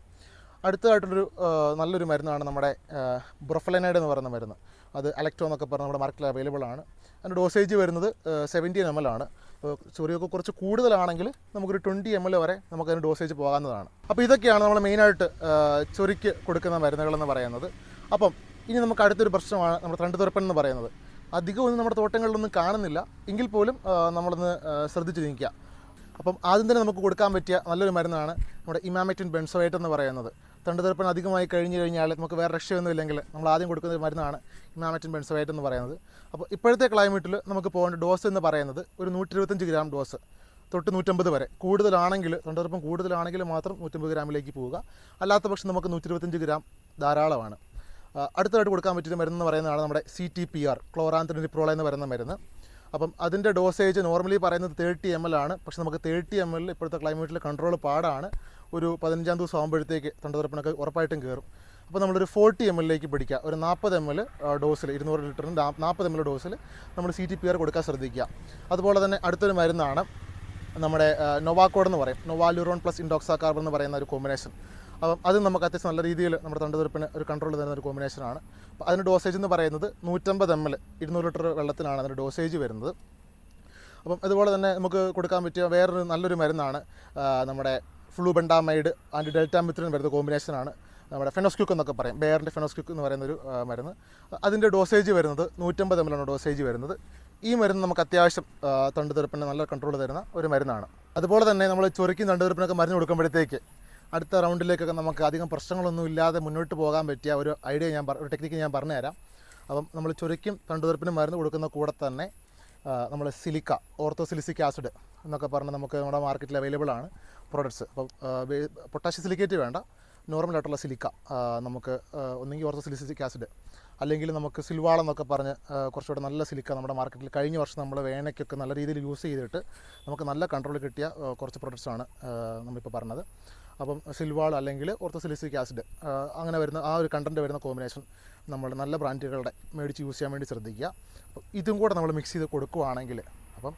അടുത്തതായിട്ടൊരു നല്ലൊരു മരുന്നാണ് നമ്മുടെ ബ്രൊഫലനൈഡ് എന്ന് പറയുന്ന മരുന്ന്. അത് അലക്ട്രോ എന്നൊക്കെ പറഞ്ഞ് നമ്മുടെ മാർക്കറ്റിൽ അവൈലബിൾ ആണ്. അതിന്റെ ഡോസേജ് വരുന്നത് സെവന്റീൻ എം എൽ ആണ്. ചൊറിയൊക്കെ കുറച്ച് കൂടുതലാണെങ്കിൽ നമുക്കൊരു ട്വന്റി എം എൽ വരെ നമുക്കതിന് ഡോസേജ് പോകാവുന്നതാണ്. അപ്പോൾ ഇതൊക്കെയാണ് നമ്മൾ മെയിനായിട്ട് ചൊറിക്ക് കൊടുക്കുന്ന മരുന്നുകളെന്ന് പറയുന്നത്. അപ്പം ഇനി നമുക്ക് അടുത്തൊരു പ്രശ്നമാണ് നമ്മുടെ തണ്ട് തുറപ്പൻ എന്ന് പറയുന്നത്. അധികമൊന്നും നമ്മുടെ തോട്ടങ്ങളിലൊന്നും കാണുന്നില്ല. എങ്കിൽ പോലും നമ്മളൊന്ന് ശ്രദ്ധിച്ചു നിൽക്കുക അപ്പം ആദ്യം തന്നെ നമുക്ക് കൊടുക്കാൻ പറ്റിയ നല്ലൊരു മരുന്നാണ് നമ്മുടെ ഇമാമെറ്റിൻ ബെൻസോയേറ്റ് എന്ന് പറയുന്നത്. തണ്ടുതെറുപ്പൻ അധികമായി കഴിഞ്ഞു കഴിഞ്ഞാൽ നമുക്ക് വേറെ രക്ഷയൊന്നും ഇല്ലെങ്കിൽ നമ്മൾ ആദ്യം കൊടുക്കുന്ന ഒരു മരുന്നാണ് ഇമാമെറ്റിൻ ബെൻസോയേറ്റ് എന്ന് പറയുന്നത്. അപ്പോൾ ഇപ്പോഴത്തെ ക്ലൈമറ്റിൽ നമുക്ക് പോകേണ്ട ഡോസ് എന്ന് പറയുന്നത് ഒരു നൂറ്റി ഇരുപത്തഞ്ച് ഗ്രാം ഡോസ് തൊട്ട് നൂറ്റമ്പത് വരെ. കൂടുതലാണെങ്കിൽ തൊണ്ടർപ്പം കൂടുതലാണെങ്കിൽ മാത്രം നൂറ്റമ്പത് ഗ്രാമിലേക്ക് പോവുക. അല്ലാത്ത പക്ഷം നമുക്ക് നൂറ്റി ഇരുപത്തഞ്ച് ഗ്രാം ധാരാളമാണ്. അടുത്തതായിട്ട് കൊടുക്കാൻ പറ്റുന്ന മരുന്ന് എന്ന് പറയുന്നതാണ് നമ്മുടെ സി ടി പി ആർ ക്ലോറാന്ത്രിനിപ്രോള എന്ന് പറയുന്ന മരുന്ന്. അപ്പം അതിന്റെ ഡോസേജ് നോർമലി പറയുന്നത് തേർട്ടി എം എൽ ആണ്. പക്ഷേ നമുക്ക് തേർട്ടി എം എൽ ഇപ്പോഴത്തെ ക്ലൈമറ്റിൽ കൺട്രോൾ പാടാണ്. ഒരു പതിനഞ്ചാം ദിവസം ആകുമ്പോഴത്തേക്ക് തൊണ്ടതുറപ്പിനൊക്കെ ഉറപ്പായിട്ടും കയറും. അപ്പോൾ നമ്മളൊരു ഫോർട്ടി എം എല്ലിലേക്ക് പിടിക്കുക. ഒരു നാൽപ്പത് എം എൽ ഡോസിൽ ഇരുന്നൂറ് ലിറ്ററിന് നാൽപ്പത് എം എൽ ഡോസിൽ നമ്മൾ സി ടി പി ആർ കൊടുക്കാൻ ശ്രദ്ധിക്കുക. അതുപോലെ തന്നെ അടുത്തൊരു മരുന്നാണ് നമ്മുടെ നൊവാക്കോഡ് എന്ന് പറയും. നൊവാലുറോൺ പ്ലസ് ഇൻഡോക്സാ കാർബൺ എന്ന് പറയുന്ന ഒരു കോമ്പിനേഷൻ അപ്പം അത് നമുക്ക് അത്യാവശ്യം നല്ല രീതിയിൽ നമ്മുടെ തണ്ടുതുരപ്പിന് ഒരു കൺട്രോൾ തരുന്ന ഒരു കോമ്പിനേഷനാണ് അപ്പോൾ അതിന് ഡോസേജ് എന്ന് പറയുന്നത് നൂറ്റമ്പത് എം എൽ ഇരുന്നൂറ് ലിറ്റർ വെള്ളത്തിലാണ് അതിന്റെ ഡോസേജ് വരുന്നത്. അപ്പം അതുപോലെ തന്നെ നമുക്ക് കൊടുക്കാൻ പറ്റിയ വേറൊരു നല്ലൊരു മരുന്നാണ് നമ്മുടെ ഫ്ലൂബെൻഡാമൈഡ് ആൻഡ് ഡെൽറ്റാമിത്രിൻ വരുന്ന കോമ്പിനേഷനാണ് നമ്മുടെ ഫെനോസ്ക്യൂക്ക് എന്നൊക്കെ പറയും ബെയറിന്റെ ഫെനോസ്ക്യൂക്ക് എന്ന് പറയുന്ന ഒരു മരുന്ന്. അതിന്റെ ഡോസേജ് വരുന്നത് നൂറ്റമ്പത് എം ആണ് ഡോസേജ് വരുന്നത്. ഈ മരുന്ന് നമുക്ക് അത്യാവശ്യം തണ്ടുതുരപ്പിന് നല്ല കൺട്രോൾ തരുന്ന ഒരു മരുന്നാണ്. അതുപോലെ തന്നെ നമ്മൾ ചൊറിക്കും തണ്ടുതെറുപ്പിനൊക്കെ മരുന്ന് കൊടുക്കുമ്പോഴത്തേക്ക് അടുത്ത റൗണ്ടിലേക്കൊക്കെ നമുക്ക് അധികം പ്രശ്നങ്ങളൊന്നും ഇല്ലാതെ മുന്നോട്ട് പോകാൻ പറ്റിയ ഒരു ഐഡിയ ഞാൻ ഒരു ടെക്നിക്ക് ഞാൻ പറഞ്ഞുതരാം. അപ്പം നമ്മൾ ചുരുക്കും തണ്ടുതെറുപ്പിനും മരുന്ന് കൊടുക്കുന്ന കൂടെ തന്നെ നമ്മൾ സിലിക്ക ഓർത്തോസിലിസിക് ആസിഡ് എന്നൊക്കെ പറഞ്ഞ് നമുക്ക് നമ്മുടെ മാർക്കറ്റിൽ അവൈലബിൾ ആണ് പ്രോഡക്ട്സ് അപ്പം പൊട്ടാഷ്യം സിലിക്കേറ്റ് വേണ്ട. നോർമലായിട്ടുള്ള സിലിക്ക നമുക്ക് ഒന്നെങ്കിൽ ഓർത്തോസിലിസിക് ആസിഡ് അല്ലെങ്കിൽ നമുക്ക് സിൽവാളം എന്നൊക്കെ പറഞ്ഞ് കുറച്ചുകൂടെ നല്ല സിലിക്ക നമ്മുടെ മാർക്കറ്റിൽ കഴിഞ്ഞ വർഷം നമ്മൾ വേനയ്ക്കൊക്കെ നല്ല രീതിയിൽ യൂസ് ചെയ്തിട്ട് നമുക്ക് നല്ല കൺട്രോൾ കിട്ടിയ കുറച്ച് പ്രൊഡക്ട്സാണ് നമ്മളിപ്പോൾ പറഞ്ഞത്. അപ്പം സിൽവാൾ അല്ലെങ്കിൽ ഓർത്തോസിലിസിക് ആസിഡ് അങ്ങനെ വരുന്ന ആ ഒരു കണ്ടന്റ് വരുന്ന കോമ്പിനേഷൻ നമ്മൾ നല്ല ബ്രാൻഡുകളുടെ മേടിച്ച് യൂസ് ചെയ്യാൻ വേണ്ടി ശ്രദ്ധിക്കുക. അപ്പം ഇതും കൂടെ നമ്മൾ മിക്സ് ചെയ്ത് കൊടുക്കുവാണെങ്കിൽ അപ്പം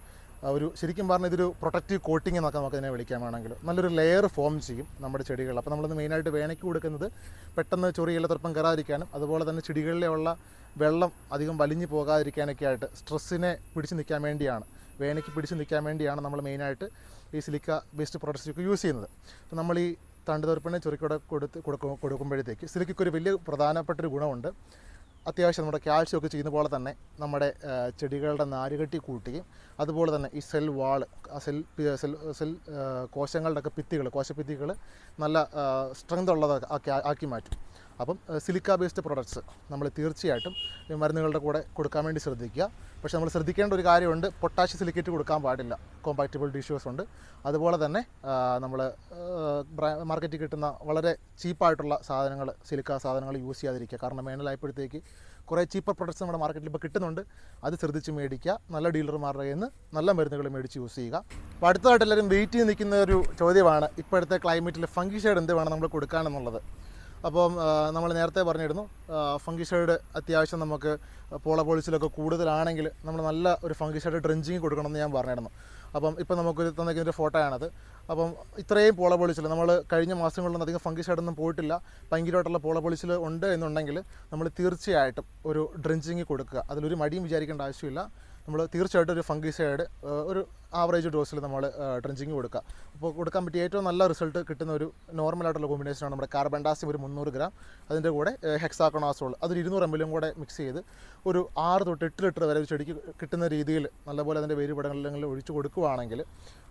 ഒരു ശരിക്കും പറഞ്ഞാൽ ഇതൊരു പ്രൊട്ടക്റ്റീവ് കോട്ടിംഗ് എന്നൊക്കെ നമുക്ക് അതിനെ വിളിക്കാൻ വേണമെങ്കിൽ നല്ലൊരു ലെയർ ഫോം ചെയ്യും നമ്മുടെ ചെടികൾ അപ്പോൾ നമ്മളത് മെയിനായിട്ട് വേനയ്ക്ക് കൊടുക്കുന്നത് പെട്ടെന്ന് ചൊറിയുള്ള തുറപ്പം കയറാതിരിക്കാനും അതുപോലെ തന്നെ ചെടികളിലെ ഉള്ള വെള്ളം അധികം വലിഞ്ഞു പോകാതിരിക്കാനൊക്കെ ആയിട്ട് സ്ട്രെസ്സിനെ പിടിച്ചു നിൽക്കാൻ വേണ്ടിയാണ് വേനയ്ക്ക് പിടിച്ചു നിൽക്കാൻ വേണ്ടിയാണ് നമ്മൾ മെയിനായിട്ട് ഈ സിലിക്ക ബേസ്ഡ് പ്രോഡക്റ്റ്സ് ഒക്കെ യൂസ് ചെയ്യുന്നത്. അപ്പോൾ നമ്മൾ ഈ തണ്ടുതോർപ്പിനെ ചുരുക്കൂടെ കൊടുത്ത് കൊടുക്കും കൊടുക്കുമ്പോഴത്തേക്ക് സിലിക്കയ്ക്ക് ഒരു വലിയ പ്രധാനപ്പെട്ട ഒരു ഗുണമുണ്ട്. അത്യാവശ്യം നമ്മുടെ കാൽഷ്യം ഒക്കെ ചെയ്യുന്ന പോലെ തന്നെ നമ്മുടെ ചെടികളുടെ നാരുകെട്ടി കൂട്ടുകയും അതുപോലെ തന്നെ ഈ സെൽ വാൾ ആ സെൽ സെൽ സെൽ കോശങ്ങളുടെയൊക്കെ ഭിത്തികൾ കോശഭിത്തികൾ നല്ല സ്ട്രെങ്ത് ഉള്ളതൊക്കെ ആക്കി മാറ്റും. അപ്പം സിലിക്ക ബേസ്ഡ് പ്രൊഡക്ട്സ് നമ്മൾ തീർച്ചയായിട്ടും മരുന്നുകളുടെ കൂടെ കൊടുക്കാൻ വേണ്ടി ശ്രദ്ധിക്കുക. പക്ഷേ നമ്മൾ ശ്രദ്ധിക്കേണ്ട ഒരു കാര്യമുണ്ട് പൊട്ടാഷ്യം സിലിക്കേറ്റ് കൊടുക്കാൻ പാടില്ല. കോമ്പാക്റ്റബിൾ ഡിഷ്യൂസ് ഉണ്ട്. അതുപോലെ തന്നെ നമ്മൾ മാർക്കറ്റിൽ കിട്ടുന്ന വളരെ ചീപ്പായിട്ടുള്ള സാധനങ്ങൾ സിലിക്ക സാധനങ്ങൾ യൂസ് ചെയ്യാതിരിക്കുക. കാരണം വേനലായപ്പോഴത്തേക്ക് കുറേ ചീപ്പർ പ്രൊഡക്ട്സ് നമ്മുടെ മാർക്കറ്റിൽ ഇപ്പോൾ കിട്ടുന്നുണ്ട്. അത് ശ്രദ്ധിച്ച് മേടിക്കുക. നല്ല ഡീലർമാരുടെ കയ്യിൽ നിന്ന് നല്ല മരുന്നുകൾ മേടിച്ച് യൂസ് ചെയ്യുക. അപ്പോൾ അടുത്തതായിട്ട് എല്ലാവരും വെയിറ്റ് ചെയ്ത് നിൽക്കുന്ന ഒരു ചോദ്യമാണ് ഇപ്പോഴത്തെ ക്ലൈമറ്റിൽ ഫംഗിസൈഡ് എന്ത് വേണം നമ്മൾ കൊടുക്കാനെന്നുള്ളത്? അപ്പം നമ്മൾ നേരത്തെ പറഞ്ഞിരുന്നു ഫംഗിസൈഡ് അത്യാവശ്യം നമുക്ക് പോള പോളിസിലൊക്കെ കൂടുതലാണെങ്കിൽ നമ്മൾ നല്ല ഒരു ഫംഗിസൈഡ് ഡ്രിഞ്ചിങ് കൊടുക്കണമെന്ന് ഞാൻ പറഞ്ഞിരുന്നു. അപ്പം ഇപ്പം നമുക്ക് തന്നിരിക്കുന്ന ഒരു ഫോട്ടോയാണത്. അപ്പം ഇത്രയും പോള പൊളിച്ചിൽ നമ്മൾ കഴിഞ്ഞ മാസങ്ങളിലൊന്നും അധികം ഫംഗിസൈഡൊന്നും പോയിട്ടില്ല. ഭയങ്കരമായിട്ടുള്ള പോള പൊളിച്ചിൽ ഉണ്ട് എന്നുണ്ടെങ്കിൽ നമ്മൾ തീർച്ചയായിട്ടും ഒരു ഡ്രിഞ്ചിങ് കൊടുക്കുക. അതിലൊരു മടിയും വിചാരിക്കേണ്ട ആവശ്യമില്ല. നമ്മൾ തീർച്ചയായിട്ടും ഒരു ഫംഗിസൈഡ് ഒരു ആവറേജ് ഡോസിൽ നമ്മൾ ഡ്രഞ്ചിങ് കൊടുക്കുക അപ്പോൾ കൊടുക്കാൻ പറ്റിയ ഏറ്റവും നല്ല റിസൾട്ട് കിട്ടുന്ന ഒരു നോർമലായിട്ടുള്ള കോമ്പിനേഷനാണ് നമ്മുടെ കാർബൻഡാസിയം ഒരു മുന്നൂറ് ഗ്രാം അതിന്റെ കൂടെ ഹെക്സാക്കണാസോൾ അതൊരു ഇരുന്നൂറ് എം എല്ലും കൂടെ മിക്സ് ചെയ്ത് ഒരു ആറ് തൊട്ട് എട്ട് ലിറ്റർ വരെ ഒരു ചെടിക്ക് കിട്ടുന്ന രീതിയിൽ നല്ലപോലെ അതിന്റെ വേരുപടങ്ങളിൽ ഒഴിച്ചു കൊടുക്കുകയാണെങ്കിൽ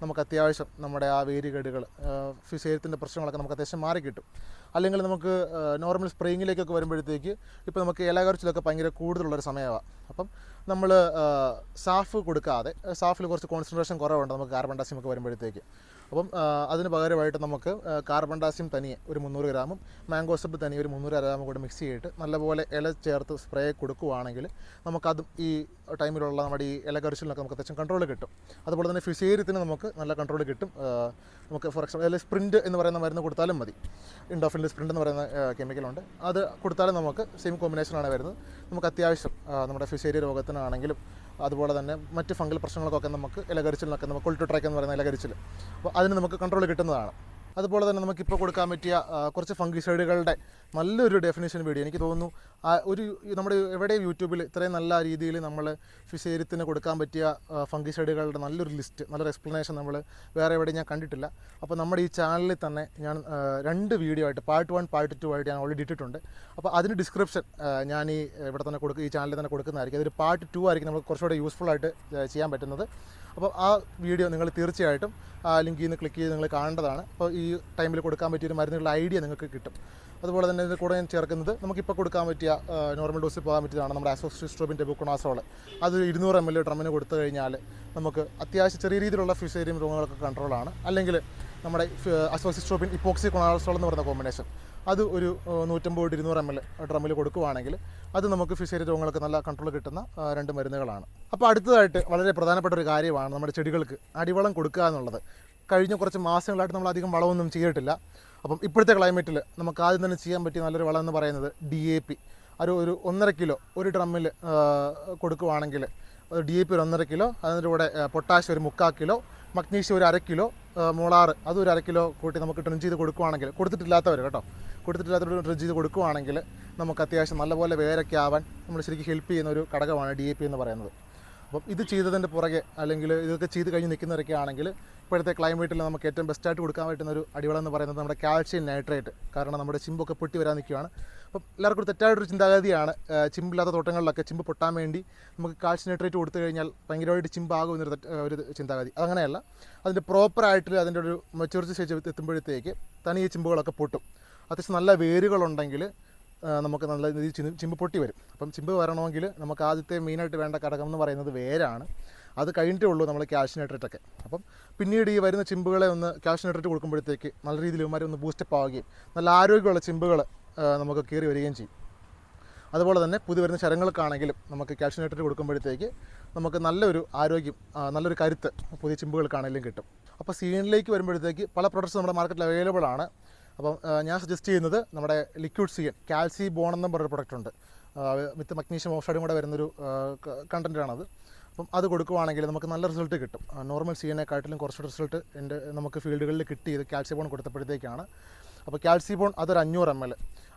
നമുക്ക് അത്യാവശ്യം നമ്മുടെ ആ വേരുകേടുകൾ ശരീരത്തിന്റെ പ്രശ്നങ്ങളൊക്കെ നമുക്ക് അത്യാവശ്യം മാറി കിട്ടും. അല്ലെങ്കിൽ നമുക്ക് നോർമൽ സ്പ്രേയിങ്ങിലേക്കൊക്കെ വരുമ്പോഴത്തേക്ക് ഇപ്പോൾ നമുക്ക് ഇലകറിച്ചിലൊക്കെ ഭയങ്കര കൂടുതലുള്ളൊരു സമയമാണ് അപ്പം നമ്മൾ സാഫ് കൊടുക്കാതെ സാഫിൽ കുറച്ച് കോൺസെൻട്രേഷൻ കുറവുണ്ട് നമുക്ക് കാർബൺ ഡൈസിമൊക്കെ വരുമ്പോഴത്തേക്ക്. അപ്പം അതിന് പകരമായിട്ട് നമുക്ക് കാർബൺ ഡാസ്യം തനിയെ ഒരു മുന്നൂറ് ഗ്രാമും മാംഗോ സബ് തനിയെ ഒരു മുന്നൂറ് ഗ്രാമും കൂടെ മിക്സ് ചെയ്തിട്ട് നല്ലപോലെ ഇല ചേർത്ത് സ്പ്രേ കൊടുക്കുവാണെങ്കിൽ നമുക്കതും ഈ ടൈമിലുള്ള നമ്മുടെ ഈ ഇല കറിച്ചിലൊക്കെ നമുക്ക് അത്യാവശ്യം കൺട്രോൾ കിട്ടും. അതുപോലെ തന്നെ ഫിസേരിയത്തിന് നമുക്ക് നല്ല കൺട്രോൾ കിട്ടും. നമുക്ക് ഫോർ എക്സാമ്പിൾ അതിൽ സ്പ്രിന്റ് എന്ന് പറയുന്ന മരുന്ന് കൊടുത്താലും മതി. ഇൻഡോഫിന്റെ സ്പ്രിന്റ് എന്ന് പറയുന്ന കെമിക്കലുണ്ട് അത് കൊടുത്താലും നമുക്ക് സെയിം കോമ്പിനേഷനാണ് വരുന്നത്. നമുക്ക് അത്യാവശ്യം നമ്മുടെ ഫിസേരിയ രോഗത്തിനാണെങ്കിലും അതുപോലെ തന്നെ മറ്റ് ഫംഗൽ പ്രശ്നങ്ങൾക്കൊക്കെ നമുക്ക് ഇലകരിച്ചിലിനൊക്കെ നമുക്ക് കൊൾട്ടുട്രൈക്ക് എന്ന് പറയുന്ന ഇലകരിച്ചിൽ. അപ്പോൾ അതിന് നമുക്ക് കൺട്രോൾ കിട്ടുന്നതാണ്. അതുപോലെ തന്നെ നമുക്കിപ്പോൾ കൊടുക്കാൻ പറ്റിയ കുറച്ച് ഫംഗിസൈഡുകളുടെ നല്ലൊരു ഡെഫിനേഷൻ വീഡിയോ എനിക്ക് തോന്നുന്നു ഒരു നമ്മുടെ എവിടെയും യൂട്യൂബിൽ ഇത്രയും നല്ല രീതിയിൽ നമ്മൾ ഫിഷേരിയത്തിന് കൊടുക്കാൻ പറ്റിയ ഫംഗിസൈഡുകളുടെ നല്ലൊരു ലിസ്റ്റ് നല്ലൊരു എക്സ്പ്ലനേഷൻ നമ്മൾ വേറെ എവിടെയും ഞാൻ കണ്ടിട്ടില്ല. അപ്പോൾ നമ്മുടെ ഈ ചാനലിൽ തന്നെ ഞാൻ രണ്ട് വീഡിയോ ആയിട്ട് പാർട്ട് വൺ പാർട്ട് ടു ആയിട്ട് ഞാൻ ഓൾറെഡി ഇട്ടിട്ടുണ്ട്. അപ്പോൾ അതിന് ഡിസ്ക്രിപ്ഷൻ ഞാൻ ഈ ഇവിടെ തന്നെ കൊടുക്കുക ഈ ചാനലിൽ തന്നെ കൊടുക്കുന്നതായിരിക്കും. അതൊരു പാർട്ട് ടു ആയിരിക്കും നമുക്ക് കുറച്ചുകൂടെ യൂസ്ഫുൾ ആയിട്ട് ചെയ്യാൻ പറ്റുന്നത്. അപ്പോൾ ആ വീഡിയോ നിങ്ങൾ തീർച്ചയായിട്ടും ആ ലിങ്കിൽ നിന്ന് ക്ലിക്ക് ചെയ്ത് നിങ്ങൾ കാണേണ്ടതാണ്. അപ്പോൾ ഈ ടൈമിൽ കൊടുക്കാൻ പറ്റിയ ഒരു മരുന്നുകളുടെ ഐഡിയ നിങ്ങൾക്ക് കിട്ടും. അതുപോലെ തന്നെ ഇതിന്റെ കൂടെ ഞാൻ ചേർക്കുന്നത് നമുക്കിപ്പോൾ കൊടുക്കാൻ പറ്റിയ നോർമൽ ഡോസിൽ പോകാൻ പറ്റിയതാണ് നമ്മുടെ അസോസിസ്ട്രോബിന്റെ ബുക്കണാസോൾ അത് ഇരുന്നൂറ് എം എൽ ഡ്രമ്മിന് കൊടുത്തു കഴിഞ്ഞാൽ നമുക്ക് അത്യാവശ്യം ചെറിയ രീതിയിലുള്ള ഫിസേരിയം രോഗങ്ങളൊക്കെ കൺട്രോളാണ് അല്ലെങ്കിൽ നമ്മുടെ അസോസിസ്ട്രോബിൻ ഇപ്പോക്സി കൊണാസോൾ എന്ന് പറയുന്ന കോമ്പിനേഷൻ അത് ഒരു നൂറ്റമ്പത് ഇരുന്നൂറ് എം എൽ ഡ്രമ്മിൽ കൊടുക്കുവാണെങ്കിൽ അത് നമുക്ക് ഫിഷേരി രോഗങ്ങൾക്ക് നല്ല കൺട്രോൾ കിട്ടുന്ന രണ്ട് മരുന്നുകളാണ്. അപ്പോൾ അടുത്തതായിട്ട് വളരെ പ്രധാനപ്പെട്ട ഒരു കാര്യമാണ് നമ്മുടെ ചെടികൾക്ക് അടിവളം കൊടുക്കുക എന്നുള്ളത്. കഴിഞ്ഞ കുറച്ച് മാസങ്ങളായിട്ട് നമ്മൾ അധികം വളമൊന്നും ചെയ്തിട്ടില്ല. അപ്പം ഇപ്പോഴത്തെ ക്ലൈമറ്റിൽ നമുക്ക് ആദ്യം തന്നെ ചെയ്യാൻ പറ്റിയ നല്ലൊരു വളം എന്ന് പറയുന്നത് ഡി എ പി ഒരു ഒരു ഒന്നര കിലോ ഒരു ഡ്രമ്മിൽ കൊടുക്കുവാണെങ്കിൽ ഡി എ പി ഒരു ഒന്നര കിലോ അതിന്റെ കൂടെ പൊട്ടാഷ്യം ഒരു മുക്കാൽ കിലോ മഗ്നീഷ്യം ഒരു അര കിലോ മുളാറ് അതും ഒരു അര കിലോ കൂട്ടി നമുക്ക് ട്രിം ചെയ്ത് കൊടുക്കുവാണെങ്കിൽ കൊടുത്തിട്ടില്ലാത്തവർ കേട്ടോ കൊടുത്തിട്ടില്ലാത്തവർ ട്രിം ചെയ്ത് കൊടുക്കുവാണെങ്കിൽ നമുക്ക് അത്യാവശ്യം നല്ലപോലെ വേരൊക്കെ ആവാൻ നമ്മൾ ശരിക്കും ഹെൽപ്പ് ചെയ്യുന്ന ഒരു ഘടകമാണ് ഡി എ പി എന്ന് പറയുന്നത്. അപ്പം ഇത് ചെയ്തതിന്റെ പുറകെ അല്ലെങ്കിൽ ഇതൊക്കെ ചെയ്ത് കഴിഞ്ഞ് നിൽക്കുന്നവരൊക്കെ ആണെങ്കിൽ ഇപ്പോഴത്തെ ക്ലൈമറ്റിൽ നമുക്ക് ഏറ്റവും ബെസ്റ്റായിട്ട് കൊടുക്കാൻ പറ്റുന്ന ഒരു അടിവളം എന്ന് പറയുന്നത് നമ്മുടെ കാൽഷ്യം നൈട്രേറ്റ് കാരണം നമ്മുടെ ചിമ്പൊക്കെ പൊട്ടി വരാൻ നിൽക്കുകയാണ്. അപ്പം എല്ലാവർക്കും ഒരു തെറ്റായിട്ടൊരു ചിന്താഗതിയാണ്. ചിമ്പില്ലാത്ത തോട്ടങ്ങളിലൊക്കെ ചിമ്പ് പൊട്ടാൻ വേണ്ടി നമുക്ക് കാൽഷ്യം നൈട്രേറ്റ് കൊടുത്തു കഴിഞ്ഞാൽ ഭയങ്കരമായിട്ട് ചിമ്പാകും എന്നൊരു ഒരു ചിന്താഗതി. അതങ്ങനെയല്ല. അതിന്റെ പ്രോപ്പറായിട്ട് അതിന്റെ ഒരു മെച്ചൂരിറ്റി സ്റ്റേജ് എത്തുമ്പോഴത്തേക്ക് തനിയെ ചിമ്പുകളൊക്കെ പൊട്ടും. അത്യാവശ്യം നല്ല വേരുകളുണ്ടെങ്കിൽ നമുക്ക് നല്ല രീതിയിൽ ചിമ്പ് ചിമ്പ് പൊട്ടി വരും. അപ്പം ചിമ്പ് വരണമെങ്കിൽ നമുക്ക് ആദ്യത്തെ മെയിനായിട്ട് വേണ്ട ഘടകം എന്ന് പറയുന്നത് വേരാണ്. അത് കഴിഞ്ഞിട്ടേ ഉള്ളൂ നമ്മൾ ക്യാഷ് നെട്ടിട്ടൊക്കെ അപ്പം പിന്നീട് ഈ വരുന്ന ചിമ്പുകളെ ഒന്ന് ക്യാഷ് നെട്ടിട്ട് കൊടുക്കുമ്പോഴത്തേക്ക് നല്ല രീതിയിൽ ഇവന്മാർ ഒന്ന് ബൂസ്റ്റപ്പ് ആവുകയും നല്ല ആരോഗ്യമുള്ള ചിമ്പുകൾ നമുക്ക് കയറി വരികയും ചെയ്യും. അതുപോലെ തന്നെ പുതിയ വരുന്ന ശരങ്ങൾക്കാണെങ്കിലും നമുക്ക് നെട്ടിട്ട് കൊടുക്കുമ്പോഴത്തേക്ക് നമുക്ക് നല്ലൊരു ആരോഗ്യം നല്ലൊരു കരുത്ത് പുതിയ ചിമ്പുകൾക്കാണെങ്കിലും കിട്ടും. അപ്പോൾ സീനിലേക്ക് വരുമ്പോഴത്തേക്ക് പല പ്രൊഡക്ട്സ് നമ്മുടെ മാർക്കറ്റിൽ അവൈലബിൾ ആണ്. അപ്പം ഞാൻ സജസ്റ്റ് ചെയ്യുന്നത് നമ്മുടെ ലിക്വിഡ് സീൻ കാൽസി ബോൺ എന്നും പറഞ്ഞൊരു പ്രൊഡക്റ്റ് ഉണ്ട്. വിത്ത് മഗ്നീഷ്യം ഓക്സൈഡും കൂടെ വരുന്നൊരു കണ്ടന്റാണത് അപ്പം അത് കൊടുക്കുവാണെങ്കിൽ നമുക്ക് നല്ല റിസൾട്ട് കിട്ടും. നോർമൽ സീനെക്കാട്ടിലും കുറച്ചുകൂടി റിസൾട്ട് എന്റെ നമുക്ക് ഫീൽഡുകളിൽ കിട്ടി. ഇത് കാൽസ്യബോൺ കൊടുത്തപ്പോഴത്തേക്കാണ്. അപ്പോൾ കാൽസ്യബോൺ അതൊരു അഞ്ഞൂറ് എം എൽ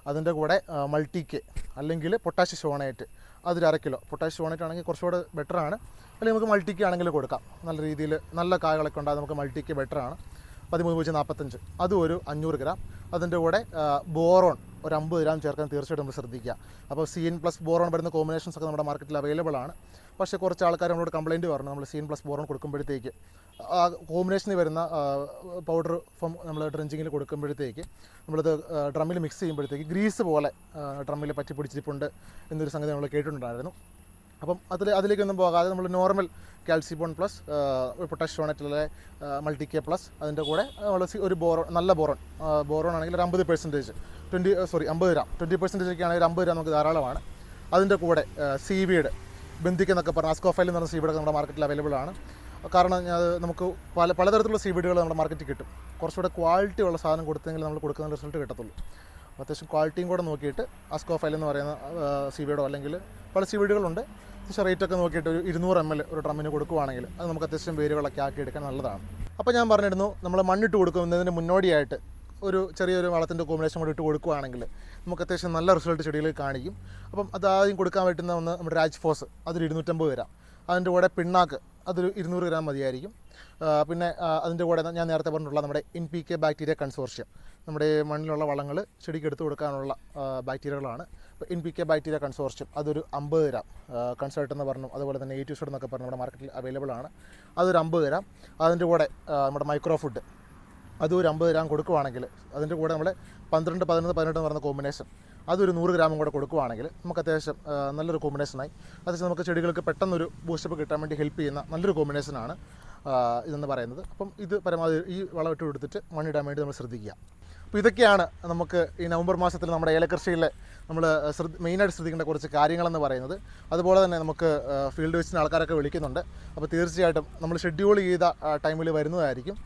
അതിന്റെ കൂടെ മൾട്ടി കെ അല്ലെങ്കിൽ പൊട്ടാഷ്യ ഷോണേറ്റ് അതൊരു അര കിലോ. പൊട്ടാഷ്യ ഷോണേറ്റ് ആണെങ്കിൽ കുറച്ചുകൂടെ ബെറ്ററാണ് അല്ലെങ്കിൽ നമുക്ക് മൾട്ടി കെ ആണെങ്കിൽ കൊടുക്കാം. നല്ല രീതിയിൽ നല്ല കായകളൊക്കെ ഉണ്ടാകും. നമുക്ക് മൾട്ടി കെ ബെറ്ററാണ് പതിമൂന്ന് പൂജ്യം നാൽപ്പത്തഞ്ച്. അതും ഒരു അഞ്ഞൂറ് ഗ്രാം. അതിന്റെ കൂടെ ബോറോൺ ഒരു അമ്പത് ഗ്രാം ചേർക്കാൻ തീർച്ചയായിട്ടും നമ്മൾ ശ്രദ്ധിക്കുക. അപ്പോൾ സീൻ പ്ലസ് ബോറോൺ വരുന്ന കോമ്പിനേഷൻസ് ഒക്കെ നമ്മുടെ മാർക്കറ്റിൽ അവൈലബിൾ ആണ്. പക്ഷേ കുറച്ച് ആൾക്കാർ നമ്മളോട് കംപ്ലയിന്റ് പറഞ്ഞു. നമ്മൾ സീൻ പ്ലസ് ബോറോൺ കൊടുക്കുമ്പോഴത്തേക്ക് ആ കോമ്പിനേഷനിൽ വരുന്ന പൗഡർ ഫോം നമ്മൾ ഡ്രഞ്ചിങ്ങിൽ കൊടുക്കുമ്പോഴത്തേക്ക് നമ്മളത് ഡ്രമ്മിൽ മിക്സ് ചെയ്യുമ്പോഴത്തേക്ക് ഗ്രീസ് പോലെ ഡ്രമ്മിൽ പറ്റി പിടിച്ചിരിപ്പുണ്ട് എന്നൊരു സംഗതി നമ്മൾ കേട്ടിട്ടുണ്ടായിരുന്നു. അപ്പം അതിൽ അതിലേക്കൊന്നും പോകാതെ നമ്മൾ നോർമൽ കാൽസിബോൺ പ്ലസ് പൊട്ടാഷ്യോണറ്റിലെ മൾട്ടി കെ പ്ലസ് അതിന്റെ കൂടെ നമ്മൾ ഒരു ബോറോൺ നല്ല ബോറോൺ ബോറോൺ ആണെങ്കിൽ ഒരു അമ്പത് പെർസെന്റേജ് ട്വന്റി സോറി അമ്പത് ഗ്രാം ട്വന്റി പെർസെന്റേജ് ഒക്കെ ആണെങ്കിൽ അമ്പത് ഗ്രാം നമുക്ക് ധാരാളമാണ്. അതിന്റെ കൂടെ സി സീവീഡ് ബന്ധിക്കെന്നൊക്കെ പറഞ്ഞാൽ ആസ്കോഫൈൽ എന്ന് പറഞ്ഞ സീവീഡ് നമ്മുടെ മാർക്കറ്റിൽ അവൈലബിൾ ആണ്. കാരണം അത് നമുക്ക് പല പലതരത്തിലുള്ള സീവീഡുകൾ നമ്മുടെ മാർക്കറ്റിൽ കിട്ടും. കുറച്ചുകൂടെ ക്വാളിറ്റി ഉള്ള സാധനം കൊടുത്തെങ്കിൽ നമ്മൾ കൊടുക്കുന്ന റിസൾട്ട് കിട്ടത്തുള്ളൂ. അത്യാവശ്യം ക്വാളിറ്റിയും കൂടെ നോക്കിയിട്ട് അസ്കോ അസ്കോഫൈൽ എന്ന് പറയുന്ന സി സീവീഡോ അല്ലെങ്കിൽ പല സി വീടുകളുണ്ട് അത്യാവശ്യം റേറ്റൊക്കെ നോക്കിയിട്ട് ഒരു ഇരുന്നൂറ് എം എൽ ഒരു ഡ്രമ്മിന് കൊടുക്കുവാണെങ്കിൽ അത് നമുക്ക് അത്യാവശ്യം വേരുകളൊക്കെ ആക്കി എടുക്കാൻ നല്ലതാണ്. അപ്പോൾ ഞാൻ പറഞ്ഞിരുന്നു നമ്മൾ മണ്ണിട്ട് കൊടുക്കുന്നതിന് മുന്നോടിയായിട്ട് ഒരു ചെറിയൊരു വളത്തിന്റെ കോമ്പിനേഷൻ കൂടി ഇട്ട് കൊടുക്കുകയാണെങ്കിൽ നമുക്ക് അത്യാവശ്യം നല്ല റിസൾട്ട് ചെടികളിൽ കാണിക്കും. അപ്പം അത് ആദ്യം കൊടുക്കാൻ പറ്റുന്ന ഒന്ന് നമ്മുടെ രാജ് ഫോസ് അതൊരു ഇരുന്നൂറ്റമ്പത് ഗ്രാം. അതിന്റെ കൂടെ പിണ്ണാക്ക് അതൊരു ഇരുന്നൂറ് ഗ്രാം മതിയായിരിക്കും. പിന്നെ അതിന്റെ കൂടെ ഞാൻ നേരത്തെ പറഞ്ഞിട്ടുള്ള നമ്മുടെ N P K bacteria consortium നമ്മുടെ മണ്ണിലുള്ള വളങ്ങൾ ചെടിക്ക് എടുത്തു കൊടുക്കാനുള്ള ബാക്ടീരിയകളാണ് ഇപ്പോൾ N P K bacteria consortium അതൊരു അമ്പത് ഗ്രാം കൺസൾട്ട് എന്ന് പറഞ്ഞു അതുപോലെ തന്നെ എയ്റ്റ് ഷോഡ് എന്നൊക്കെ പറഞ്ഞു നമ്മുടെ മാർക്കറ്റിൽ അവൈലബിൾ ആണ്. അതൊരു അമ്പത് ഗ്രാം അതിന്റെ കൂടെ നമ്മുടെ മൈക്രോ ഫുഡ് അതും ഒരു അമ്പത് ഗ്രാം കൊടുക്കുവാണെങ്കിൽ അതിന്റെ കൂടെ നമ്മൾ പന്ത്രണ്ട് പതിനൊന്ന് പതിനെട്ട് എന്ന് പറഞ്ഞ കോമ്പിനേഷൻ അതൊരു നൂറ് ഗ്രാമും കൂടെ കൊടുക്കുവാണെങ്കിൽ നമുക്ക് അത്യാവശ്യം നല്ലൊരു കോമ്പിനേഷനായി അത്യാവശ്യം നമുക്ക് ചെടികൾക്ക് പെട്ടെന്നൊരു ബൂസ്റ്റപ്പ് കിട്ടാൻ വേണ്ടി ഹെൽപ്പ് ചെയ്യുന്ന നല്ലൊരു കോമ്പിനേഷനാണ് ഇതെന്ന് പറയുന്നത്. അപ്പം ഇത് പരമാവധി ഈ വളം ഇട്ട് കൊടുത്തിട്ട് മണ്ണിടാൻ വേണ്ടി നമ്മൾ ശ്രദ്ധിക്കുക. അപ്പോൾ ഇതൊക്കെയാണ് നമുക്ക് ഈ നവംബർ മാസത്തിൽ നമ്മുടെ ഏലകൃഷിയിലെ നമ്മൾ ശ്രദ്ധ മെയിനായിട്ട് ശ്രദ്ധിക്കേണ്ട കുറച്ച് കാര്യങ്ങളെന്ന് പറയുന്നത്. അതുപോലെ തന്നെ നമുക്ക് ഫീൽഡ് വെച്ചിന് ആൾക്കാരൊക്കെ വിളിക്കുന്നുണ്ട്. അപ്പോൾ തീർച്ചയായിട്ടും നമ്മൾ ഷെഡ്യൂൾ ചെയ്ത ടൈമിൽ വരുന്നതായിരിക്കും.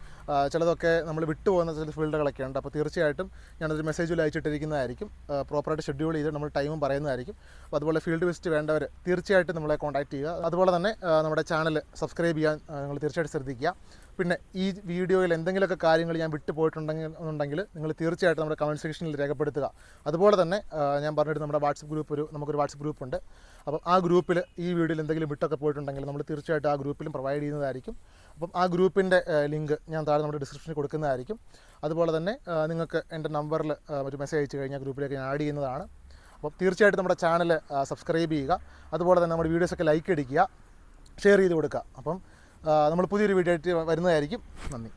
ചിലതൊക്കെ നമ്മൾ വിട്ടുപോകുന്ന ചില ഫീൽഡുകളൊക്കെ ഉണ്ട്. അപ്പോൾ തീർച്ചയായിട്ടും ഞാനൊരു മെസ്സേജിൽ അയച്ചിട്ടിരിക്കുന്നതായിരിക്കും. പ്രോപ്പറായിട്ട് ഷെഡ്യൂൾ ചെയ്ത് നമ്മൾ ടൈമും പറയുന്നതായിരിക്കും. അപ്പോൾ അതുപോലെ ഫീൽഡ് വിസിറ്റ് വേണ്ടവർ തീർച്ചയായിട്ടും നമ്മളെ കോൺടാക്ട് ചെയ്യുക. അതുപോലെ തന്നെ നമ്മുടെ ചാനൽ സബ്സ്ക്രൈബ് ചെയ്യാൻ നിങ്ങൾ തീർച്ചയായിട്ടും ശ്രദ്ധിക്കുക. പിന്നെ ഈ വീഡിയോയിൽ എന്തെങ്കിലുമൊക്കെ കാര്യങ്ങൾ ഞാൻ വിട്ടുപോയിട്ടുണ്ടെങ്കിൽ എന്നുണ്ടെങ്കിൽ നിങ്ങൾ തീർച്ചയായിട്ടും നമ്മുടെ കമന്റ് സെക്ഷനിൽ രേഖപ്പെടുത്തുക. അതുപോലെ തന്നെ ഞാൻ പറഞ്ഞിട്ട് നമ്മുടെ വാട്സപ്പ് ഗ്രൂപ്പ് ഒരു നമുക്കൊരു വാട്സപ്പ് ഗ്രൂപ്പ് ഉണ്ട്. അപ്പം ആ ഗ്രൂപ്പിൽ ഈ വീഡിയോയിൽ എന്തെങ്കിലും വിട്ടൊക്കെ പോയിട്ടുണ്ടെങ്കിൽ നമ്മൾ തീർച്ചയായിട്ടും ആ ഗ്രൂപ്പിലും പ്രൊവൈഡ് ചെയ്യുന്നതായിരിക്കും. അപ്പം ആ ഗ്രൂപ്പിന്റെ ലിങ്ക് ഞാൻ താഴെ നമ്മുടെ ഡിസ്ക്രിപ്ഷനിൽ കൊടുക്കുന്നതായിരിക്കും. അതുപോലെ തന്നെ നിങ്ങൾക്ക് എന്റെ നമ്പറിൽ ഒരു മെസ്സേജ് അയച്ചു കഴിഞ്ഞാൽ ഗ്രൂപ്പിലേക്ക് ഞാൻ ആഡ് ചെയ്യുന്നതാണ്. അപ്പം തീർച്ചയായിട്ടും നമ്മുടെ ചാനൽ സബ്സ്ക്രൈബ് ചെയ്യുക. അതുപോലെ തന്നെ നമ്മുടെ വീഡിയോസൊക്കെ ലൈക്ക് അടിക്കുക ഷെയർ ചെയ്ത് കൊടുക്കുക. അപ്പം നമ്മൾ പുതിയൊരു വീഡിയോ ആയിട്ട് വരുന്നതായിരിക്കും. നന്ദി.